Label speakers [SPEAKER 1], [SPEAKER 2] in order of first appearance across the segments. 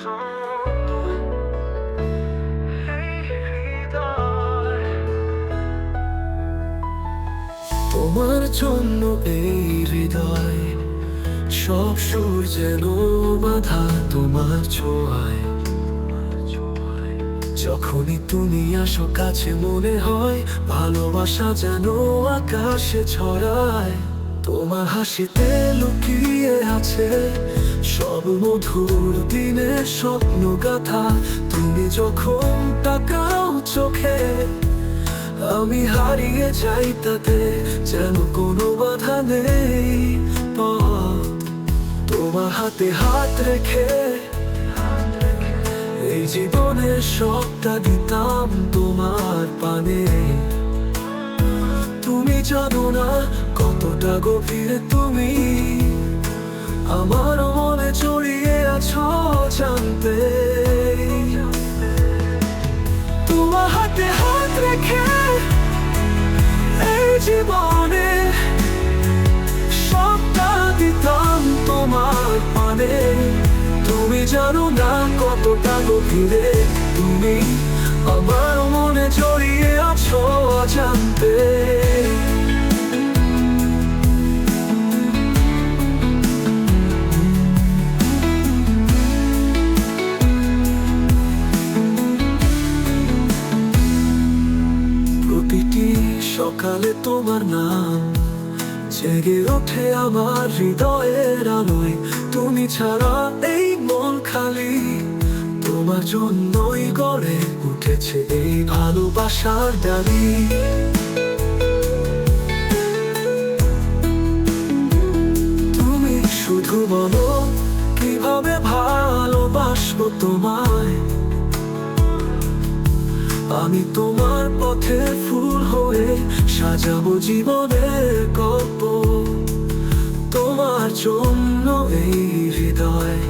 [SPEAKER 1] তোমার জন্য এই হৃদয়, সব সুর যেন বাধা তোমার ছোঁয়ায়। যখনই তুমি আসো, কাছে মনে হয় ভালোবাসা যেন আকাশে ছড়ায়। তোমার হাসিতে লুকিয়ে আছে সব মধুর দিনের স্বপ্ন গাথা তুমি যখন তাকাও চোখে, আমি হারিয়ে যাই তাতে যেন কোনো বাধা নেই। তোমার হাতে হাত রেখে, এই জীবনের সবটা দিতাম তোমার পানে। তুমি জানো না কতটা গভীরে তুমি? আমার মনে জড়িয়ে আছো জানতে। তোমার হাতে হাত রেখে এই জীবনে সবটা দিতাম তোমার পানে। তুমি জানো না কতটা গভীরে তুমি। আমার মনে জড়িয়ে আছো জানতে সকালে তোমার নাম। জেগে ওঠে আমার হৃদয়ের আলোয়। তুমি ছাড়া এই মন খালি। তোমার জন্যই গড়ে উঠেছে এই ভালোবাসার দাবি তুমি শুধু বলো, কীভাবে ভালোবাসবো তোমায়? আমি তোমার পথে ফুল হয়ে সাজাবো জীবনের গল্প। তোমার জন্য এই হৃদয়,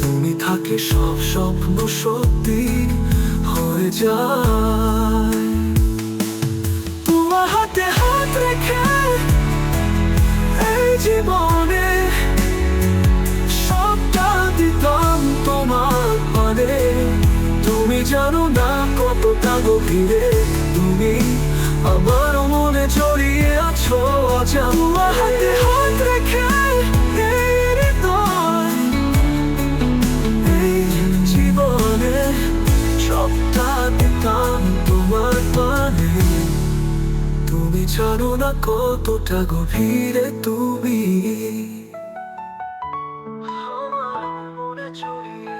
[SPEAKER 1] তুমি থাকে সব স্বপ্ন সত্যি হয়ে যায়। তোমার হাতে হাত রেখে এই জীবনে সবটা দিতাম তোমার মানে তুমি জানো না ফিরে তুমি আমার মনে জড়িয়ে আছো হাতে হাত রেখে জানো না কতটা গভীরে তুমি। আমার মনে জড়িয়ে